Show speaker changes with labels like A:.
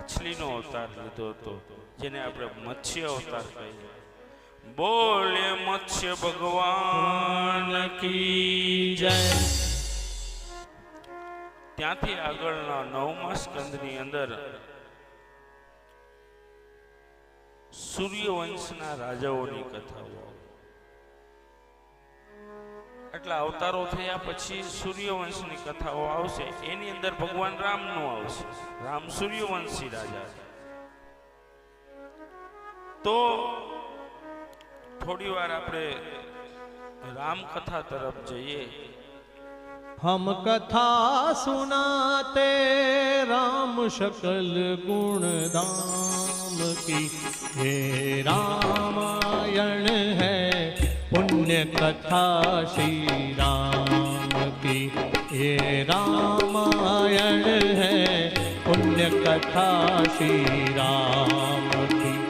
A: માછલીનો અવતાર લીધો હતો જેને આપણે મત્સ્ય અવતાર કહીએ બોલે મત્સ્ય ભગવાન કી
B: જય
A: ત્યાંથી આગળના નવમા સ્કંદની અંદર સૂર્યવંશના રાજાઓની કથાઓ એટલે અવતારો થયા પછી સૂર્ય વંશની કથાઓ આવશે એની અંદર ભગવાન રામ નો આવશે રામ સૂર્ય વંશી રાજા તો થોડીવાર આપણે રામ કથા તરફ જઈએ
B: હમ કથા ਸੁનાતે રામ શકલ ગુણ ધામકી હે રામ पुण्य कथा श्री राम की ये रामायण है पुण्य कथा श्री राम की